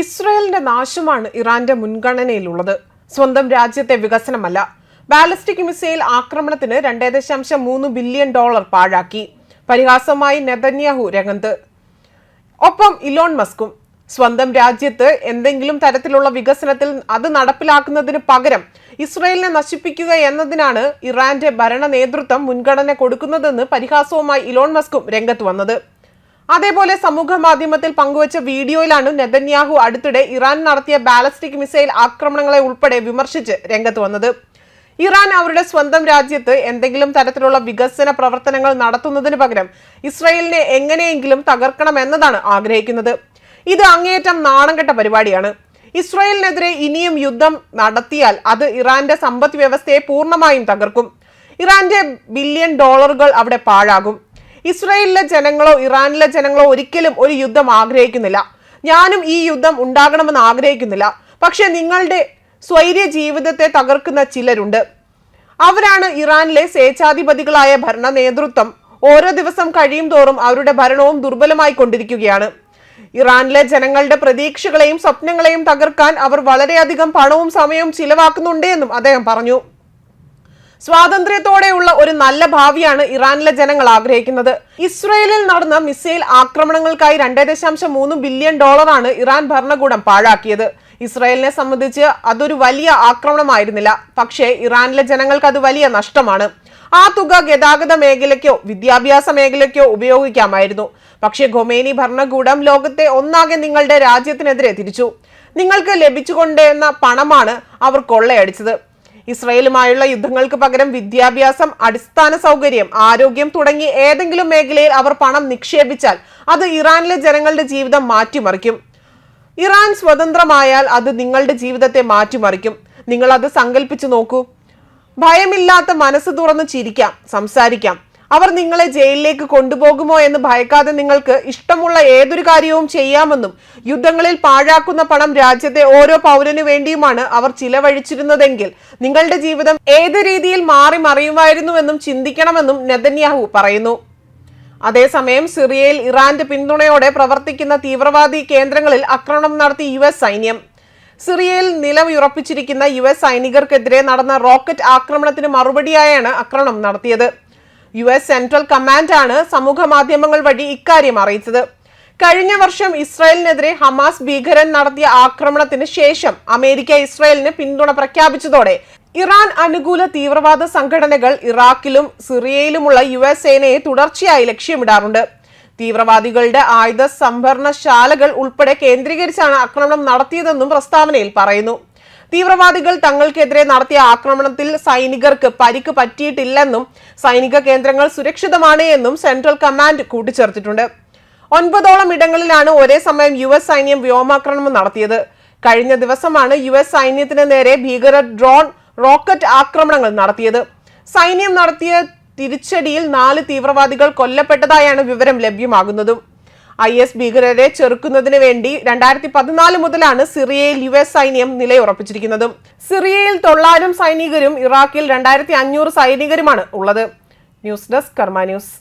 ഇസ്രയേലിന്റെ നാശമാണ് ഇറാന്റെ മുൻഗണനയിലുള്ളത്. സ്വന്തം രാജ്യത്തെ വികസനമല്ല. ബാലിസ്റ്റിക് മിസൈൽ ആക്രമണത്തിന് രണ്ടേ ദശാംശം മൂന്ന് ബില്യൺ ഡോളർ പാഴാക്കി. പരിഹാസമായി നെതന്യാഹു രംഗത്ത്. ഒപ്പം ഇലോൺ മസ്കും. സ്വന്തം രാജ്യത്ത് എന്തെങ്കിലും തരത്തിലുള്ള വികസനത്തിൽ അത് നടപ്പിലാക്കുന്നതിന് പകരം ഇസ്രയേലിനെ നശിപ്പിക്കുക എന്നതിനാണ് ഇറാന്റെ ഭരണ നേതൃത്വം മുൻഗണന കൊടുക്കുന്നതെന്ന് പരിഹാസവുമായി ഇലോൺ മസ്കും രംഗത്ത് വന്നത്. അതേപോലെ സമൂഹ മാധ്യമത്തിൽ പങ്കുവച്ച വീഡിയോയിലാണ് നെതന്യാഹു അടുത്തിടെ ഇറാൻ നടത്തിയ ബാലസ്റ്റിക് മിസൈൽ ആക്രമണങ്ങളെ ഉൾപ്പെടെ വിമർശിച്ച് രംഗത്ത് വന്നത്. ഇറാൻ അവരുടെ സ്വന്തം രാജ്യത്ത് എന്തെങ്കിലും തരത്തിലുള്ള വികസന പ്രവർത്തനങ്ങൾ നടത്തുന്നതിന് പകരം ഇസ്രയേലിനെ എങ്ങനെയെങ്കിലും തകർക്കണം എന്നതാണ് ആഗ്രഹിക്കുന്നത്. ഇത് അങ്ങേയറ്റം നാണംകെട്ട പരിപാടിയാണ്. ഇസ്രയേലിനെതിരെ ഇനിയും യുദ്ധം നടത്തിയാൽ അത് ഇറാന്റെ സമ്പദ് വ്യവസ്ഥയെ പൂർണമായും തകർക്കും. ഇറാന്റെ ബില്യൺ ഡോളറുകൾ അവിടെ പാഴാകും. ഇസ്രയേലിലെ ജനങ്ങളോ ഇറാനിലെ ജനങ്ങളോ ഒരിക്കലും ഒരു യുദ്ധം ആഗ്രഹിക്കുന്നില്ല. ഞാനും ഈ യുദ്ധം ഉണ്ടാകണമെന്ന് ആഗ്രഹിക്കുന്നില്ല. പക്ഷെ നിങ്ങളുടെ സ്വൈര്യ ജീവിതത്തെ തകർക്കുന്ന ചിലരുണ്ട്. അവരാണ് ഇറാനിലെ സ്വേച്ഛാധിപതികളായ ഭരണ നേതൃത്വം ഓരോ ദിവസം കഴിയും തോറും അവരുടെ ഭരണവും ദുർബലമായി കൊണ്ടിരിക്കുകയാണ്. ഇറാനിലെ ജനങ്ങളുടെ പ്രതീക്ഷകളെയും സ്വപ്നങ്ങളെയും തകർക്കാൻ അവർ വളരെയധികം പണവും സമയവും ചിലവാക്കുന്നുണ്ട് എന്നും അദ്ദേഹം പറഞ്ഞു. സ്വാതന്ത്ര്യത്തോടെയുള്ള ഒരു നല്ല ഭാവിയാണ് ഇറാനിലെ ജനങ്ങൾ ആഗ്രഹിക്കുന്നത്. ഇസ്രയേലിൽ നടന്ന മിസൈൽ ആക്രമണങ്ങൾക്കായി രണ്ടേ ദശാംശം മൂന്ന് ബില്യൺ ഡോളറാണ് ഇറാൻ ഭരണകൂടം പാഴാക്കിയത്. ഇസ്രയേലിനെ സംബന്ധിച്ച് അതൊരു വലിയ ആക്രമണമായിരുന്നില്ല. പക്ഷേ ഇറാനിലെ ജനങ്ങൾക്ക് അത് വലിയ നഷ്ടമാണ്. ആ തുക ഗതാഗത മേഖലയ്ക്കോ വിദ്യാഭ്യാസ മേഖലയ്ക്കോ ഉപയോഗിക്കാമായിരുന്നു. പക്ഷേ ഖൊമേനി ഭരണകൂടം ലോകത്തെ ഒന്നാകെ നിങ്ങളുടെ രാജ്യത്തിനെതിരെ തിരിച്ചു. നിങ്ങൾക്ക് ലഭിച്ചുകൊണ്ടിരുന്ന പണമാണ് അവർ കൊള്ളയടിച്ചത്. ഇസ്രയേലുമായുള്ള യുദ്ധങ്ങൾക്ക് പകരം വിദ്യാഭ്യാസം അടിസ്ഥാന സൗകര്യം ആരോഗ്യം തുടങ്ങി ഏതെങ്കിലും മേഖലയിൽ അവർ പണം നിക്ഷേപിച്ചാൽ അത് ഇറാനിലെ ജനങ്ങളുടെ ജീവിതം മാറ്റിമറിക്കും. ഇറാൻ സ്വതന്ത്രമായാൽ അത് നിങ്ങളുടെ ജീവിതത്തെ മാറ്റിമറിക്കും. നിങ്ങൾ അത് സങ്കല്പിച്ചു നോക്കൂ. ഭയമില്ലാത്ത മനസ്സ് തുറന്ന് ചിരിക്കാം സംസാരിക്കാം. അവർ നിങ്ങളെ ജയിലിലേക്ക് കൊണ്ടുപോകുമോ എന്ന് ഭയക്കാതെ നിങ്ങൾക്ക് ഇഷ്ടമുള്ള ഏതൊരു കാര്യവും ചെയ്യാമെന്നും യുദ്ധങ്ങളിൽ പാഴാക്കുന്ന പണം രാജ്യത്തെ ഓരോ പൗരനു വേണ്ടിയുമാണ് അവർ ചിലവഴിച്ചിരുന്നതെങ്കിൽ നിങ്ങളുടെ ജീവിതം ഏത് രീതിയിൽ മാറി മറിയുമായിരുന്നുവെന്നും ചിന്തിക്കണമെന്നും നെതന്യാഹു പറയുന്നു. അതേസമയം സിറിയയിൽ ഇറാന്റെ പിന്തുണയോടെ പ്രവർത്തിക്കുന്ന തീവ്രവാദി കേന്ദ്രങ്ങളിൽ ആക്രമണം നടത്തി യു സൈന്യം. സിറിയയിൽ നിലയുറപ്പിച്ചിരിക്കുന്ന യു എസ് സൈനികർക്കെതിരെ നടന്ന റോക്കറ്റ് ആക്രമണത്തിന് മറുപടിയായാണ് ആക്രമണം നടത്തിയത്. യു എസ് സെൻട്രൽ കമാൻഡാണ് സമൂഹ മാധ്യമങ്ങൾ വഴി ഇക്കാര്യം അറിയിച്ചത്. കഴിഞ്ഞ വർഷം ഇസ്രായേലിനെതിരെ ഹമാസ് ഭീകരൻ നടത്തിയ ആക്രമണത്തിന് ശേഷം അമേരിക്ക ഇസ്രായേലിന് പിന്തുണ പ്രഖ്യാപിച്ചതോടെ ഇറാൻ അനുകൂല തീവ്രവാദ സംഘടനകൾ ഇറാഖിലും സിറിയയിലുമുള്ള യു എസ് സേനയെ തുടർച്ചയായി ലക്ഷ്യമിടാറുണ്ട്. തീവ്രവാദികളുടെ ആയുധ സംഭരണശാലകൾ ഉൾപ്പെടെ കേന്ദ്രീകരിച്ചാണ് ആക്രമണം നടത്തിയതെന്നും പ്രസ്താവനയിൽ പറയുന്നു. തീവ്രവാദികൾ തങ്ങൾക്കെതിരെ നടത്തിയ ആക്രമണത്തിൽ സൈനികർക്ക് പരിക്ക് പറ്റിയിട്ടില്ലെന്നും സൈനിക കേന്ദ്രങ്ങൾ സുരക്ഷിതമാണ് എന്നും സെൻട്രൽ കമാൻഡ് കൂട്ടിച്ചേർത്തിട്ടുണ്ട്. ഒൻപതോളം ഇടങ്ങളിലാണ് ഒരേ സമയം യു എസ് സൈന്യം വ്യോമാക്രമണം നടത്തിയത്. കഴിഞ്ഞ ദിവസമാണ് യു എസ് സൈന്യത്തിന് നേരെ ഭീകരർ ഡ്രോൺ റോക്കറ്റ് ആക്രമണങ്ങൾ നടത്തിയത്. സൈന്യം നടത്തിയ തിരിച്ചടിയിൽ നാല് തീവ്രവാദികൾ കൊല്ലപ്പെട്ടതായാണ് വിവരം ലഭ്യമാകുന്നതും. ഐ എസ് ഭീകരരെ ചെറുക്കുന്നതിന് വേണ്ടി രണ്ടായിരത്തി പതിനാല് മുതലാണ് സിറിയയിൽ യു എസ് സൈന്യം നിലയുറപ്പിച്ചിരിക്കുന്നത്. സിറിയയിൽ തൊള്ളായിരം സൈനികരും ഇറാഖിൽ രണ്ടായിരത്തി അഞ്ഞൂറ് സൈനികരുമാണ് ഉള്ളത്. News desk Karma news.